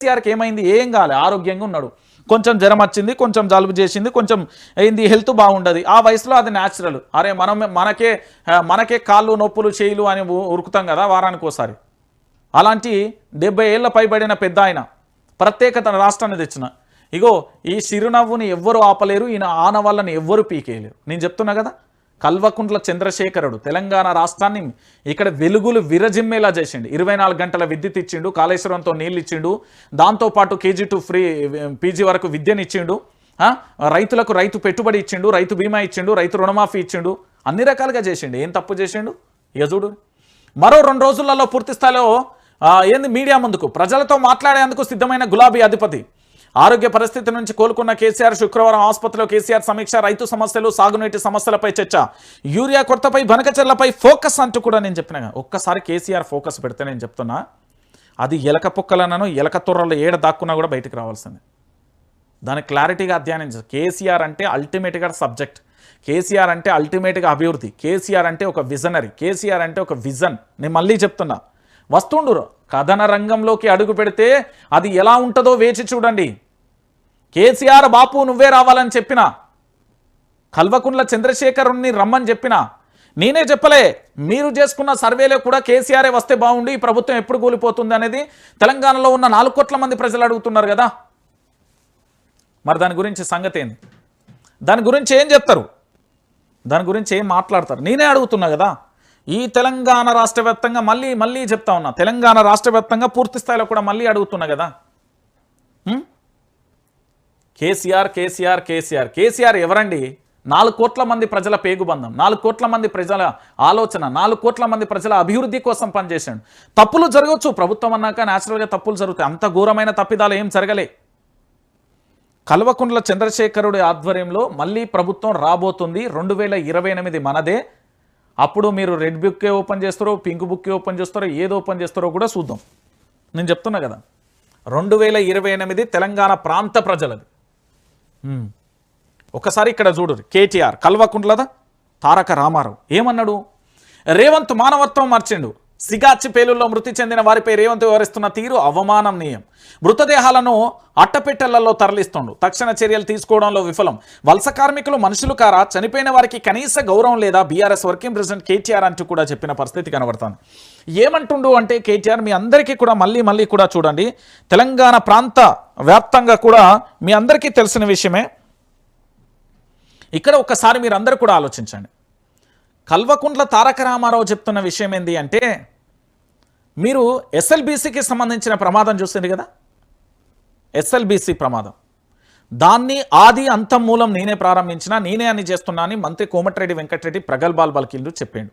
కేసీఆర్కి ఏమైంది? ఏం కాలే. ఆరోగ్యంగా ఉన్నాడు. కొంచెం జ్వరం వచ్చింది కొంచెం జలుబు చేసింది కొంచెం అయింది హెల్త్ బాగుండదు. ఆ వయసులో అది న్యాచురల్ అరే మనం మనకే మనకే కాళ్ళు నొప్పులు చేయిలు అని ఉరుకుతాం కదా వారానికి ఒకసారి. అలాంటి డెబ్బై ఏళ్ళ పైబడిన పెద్ద ఆయన ప్రత్యేకత రాష్ట్రాన్ని తెచ్చిన. ఇగో ఈ చిరునవ్వుని ఎవ్వరు ఆపలేరు ఈయన ఆనవాళ్ళని ఎవ్వరు పీకేయలేరు. నేను చెప్తున్నా కదా? కల్వకుంట్ల చంద్రశేఖరుడు తెలంగాణ రాష్ట్రాన్ని ఇక్కడ వెలుగులు విరజిమ్మేలా చేసిండు. ఇరవై నాలుగు గంటల విద్యుత్ ఇచ్చిండు కాళేశ్వరంతో నీళ్ళు ఇచ్చిండు దాంతోపాటు కేజీ టు ఫ్రీ పీజీ వరకు విద్యనిచ్చిండు రైతులకు రైతు పెట్టుబడి ఇచ్చిండు రైతు బీమా ఇచ్చిండు రైతు రుణమాఫీ ఇచ్చిండు అన్ని రకాలుగా చేసిండు. ఏం తప్పు చేసిండు? యజుడు మరో రెండు రోజులలో పూర్తి స్థాయిలో ఏంది మీడియా ముందుకు? ప్రజలతో మాట్లాడేందుకు సిద్ధమైన గులాబీ అధిపతి. ఆరోగ్య పరిస్థితి నుంచి కోలుకున్న కేసీఆర్ శుక్రవారం ఆసుపత్రిలో కేసీఆర్ సమీక్ష రైతు సమస్యలు సాగునీటి సమస్యలపై చర్చ. యూరియా కొరతపై బనకచెర్లపై ఫోకస్ అంటూ కూడా నేను చెప్పిన. ఒక్కసారి కేసీఆర్ ఫోకస్ పెడితే నేను చెప్తున్నా అది ఎలక పొక్కలనను ఎలక తొర్రలు ఏడ దాక్కున్నా కూడా బయటకు రావాల్సిందే. దాని క్లారిటీగా అధ్యయనం కేసీఆర్ అంటే అల్టిమేట్గా సబ్జెక్ట్ కేసీఆర్ అంటే అల్టిమేట్గా అభివృద్ధి. కేసీఆర్ అంటే ఒక విజనరీ కేసీఆర్ అంటే ఒక విజన్ నేను మళ్ళీ చెప్తున్నా. వస్తుండురు. కథన రంగంలోకి అడుగు పెడితే అది ఎలా ఉంటుందో వేచి చూడండి. కేసీఆర్ బాపు నువ్వే రావాలని చెప్పిన కల్వకుంట్ల చంద్రశేఖరుణ్ణి రమ్మని చెప్పిన నేనే చెప్పలే మీరు చేసుకున్న సర్వేలో కూడా కేసీఆరే వస్తే బాగుండి ఈ ప్రభుత్వం ఎప్పుడు కూలిపోతుంది అనేది తెలంగాణలో ఉన్న నాలుగు కోట్ల మంది ప్రజలు అడుగుతున్నారు కదా. మరి దాని గురించి సంగతి ఏంది? దాని గురించి ఏం చెప్తారు? దాని గురించి ఏం మాట్లాడతారు? నేనే అడుగుతున్నా కదా. ఈ తెలంగాణ రాష్ట్ర వ్యాప్తంగా మళ్ళీ మళ్ళీ చెప్తా ఉన్నా తెలంగాణ రాష్ట్ర వ్యాప్తంగా పూర్తి స్థాయిలో కూడా మళ్ళీ అడుగుతున్నా కదా. కేసీఆర్ కేసీఆర్ కేసీఆర్. కేసీఆర్ ఎవరండి? నాలుగు కోట్ల మంది ప్రజల పేగుబంధం నాలుగు కోట్ల మంది ప్రజల ఆలోచన నాలుగు కోట్ల మంది ప్రజల అభివృద్ధి కోసం పనిచేశాడు. తప్పులు జరగవచ్చు ప్రభుత్వం అన్నాక న్యాచురల్గా తప్పులు జరుగుతాయి. అంత ఘోరమైన తప్పిదాలు ఏం జరగలే. కల్వకుంట్ల చంద్రశేఖరుడి ఆధ్వర్యంలో మళ్ళీ ప్రభుత్వం రాబోతుంది. రెండు వేల ఇరవై ఎనిమిది మనదే. అప్పుడు మీరు రెడ్ బుక్కే ఓపెన్ చేస్తారో పింక్ బుక్కే ఓపెన్ చేస్తారో ఏది ఓపెన్ చేస్తారో కూడా చూద్దాం. నేను చెప్తున్నా కదా. రెండు వేల ఇరవై ఎనిమిది తెలంగాణ ప్రాంత ప్రజలది. ఒకసారి ఇక్కడ చూడు కేటీఆర్ కల్వకుంట్లదా? తారక రామారావు. ఏమన్నాడు? రేవంత్ మానవత్వం మార్చిండు. సిగాచి పేలుల్లో మృతి చెందిన వారిపై రేవంత్ వివరిస్తున్న తీరు అవమాననీయం. మృతదేహాలను అట్టపెట్టెలలో తరలిస్తుండు. తక్షణ చర్యలు తీసుకోవడంలో విఫలం. వలస కార్మికులు మనుషులు కారా? చనిపోయిన వారికి కనీస గౌరవం లేదా? బీఆర్ఎస్ వర్కింగ్ ప్రెసిడెంట్ కేటీఆర్ అంటూ కూడా చెప్పిన పరిస్థితి కనబడుతుంది. ఏమంటుండు అంటే కేటీఆర్ మీ అందరికీ కూడా మళ్ళీ మళ్ళీ కూడా చూడండి. తెలంగాణ ప్రాంత వ్యాప్తంగా కూడా మీ అందరికీ తెలిసిన విషయమే. ఇక్కడ ఒక్కసారి మీరు కూడా ఆలోచించండి. కల్వకుంట్ల తారక రామారావు చెప్తున్న విషయం ఏంటి అంటే మీరు ఎస్ఎల్బీసీకి సంబంధించిన ప్రమాదం చూసింది కదా? ఎస్ఎల్బీసీ ప్రమాదం. దాన్ని ఆది అంతం మూలం నేనే ప్రారంభించిన నేనే అని చేస్తున్నా అని మంత్రి కోమటిరెడ్డి వెంకటరెడ్డి ప్రగల్భాల్ బల్కిల్లు చెప్పాడు.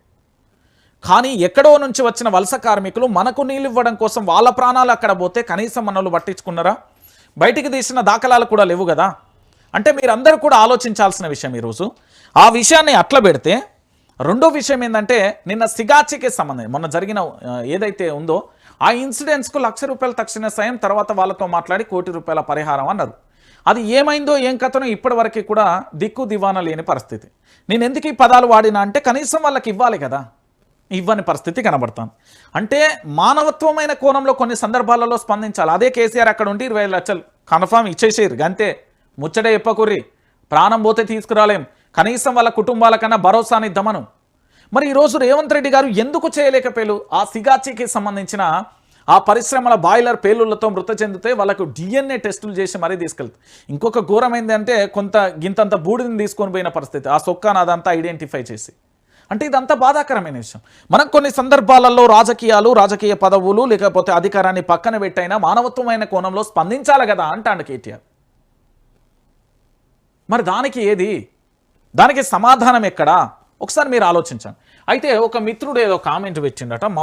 కానీ ఎక్కడో నుంచి వచ్చిన వలస కార్మికులు మనకు నీళ్ళు ఇవ్వడం కోసం వాళ్ళ ప్రాణాలు అక్కడ పోతే కనీసం మనల్ని పట్టించుకున్నారా? బయటికి తీసిన దాఖలాలు కూడా లేవు కదా? అంటే మీరందరూ కూడా ఆలోచించాల్సిన విషయం ఈరోజు. ఆ విషయాన్ని అట్లా పెడితే రెండో విషయం ఏంటంటే నిన్న సిగాచికి సంబంధం మొన్న జరిగిన ఏదైతే ఉందో ఆ ఇన్సిడెంట్స్కు లక్ష రూపాయలు తక్షణ సాయం తర్వాత వాళ్ళతో మాట్లాడి కోటి రూపాయల పరిహారం అన్నారు. అది ఏమైందో ఏం కథనో ఇప్పటివరకు కూడా దిక్కు దివాన లేని పరిస్థితి. నేను ఎందుకు ఈ పదాలు వాడినా అంటే కనీసం వాళ్ళకి ఇవ్వాలి కదా. ఇవ్వని పరిస్థితి కనబడతాను. అంటే మానవత్వమైన కోణంలో కొన్ని సందర్భాలలో స్పందించాలి. అదే కేసీఆర్ అక్కడ ఉండి ఇరవై లక్షలు కన్ఫామ్ ఇచ్చేసేరు గంతే. ముచ్చట చెప్పకుర్రి. ప్రాణం పోతే తీసుకురాలేం. కనీసం వాళ్ళ కుటుంబాలకన్నా కన్నా భరోసానిద్దామను మరి ఈరోజు రేవంత్ రెడ్డి గారు ఎందుకు చేయలేకపోయారు? ఆ సిగాచికి సంబంధించిన ఆ పరిశ్రమల బాయిలర్ పేలుళ్ళతో మృత చెందితే వాళ్ళకు డిఎన్ఏ టెస్టులు చేసి మరీ తీసుకెళ్తారు ఇంకొక ఘోరమైంది అంటే కొంత గింతంత బూడిదని తీసుకొని పోయిన పరిస్థితి. ఆ సొక్కాను అదంతా ఐడెంటిఫై చేసి. అంటే ఇదంతా బాధాకరమైన విషయం. మనం కొన్ని సందర్భాలలో రాజకీయాలు రాజకీయ పదవులు లేకపోతే అధికారాన్ని పక్కన పెట్టైనా మానవత్వమైన కోణంలో స్పందించాలి కదా అంటాడు కేటీఆర్. మరి దానికి ఏది? దానికి సమాధానం ఎక్కడా? ఒకసారి మీరు ఆలోచించండి. అయితే ఒక మిత్రుడు ఏదో కామెంట్ పెట్టిండట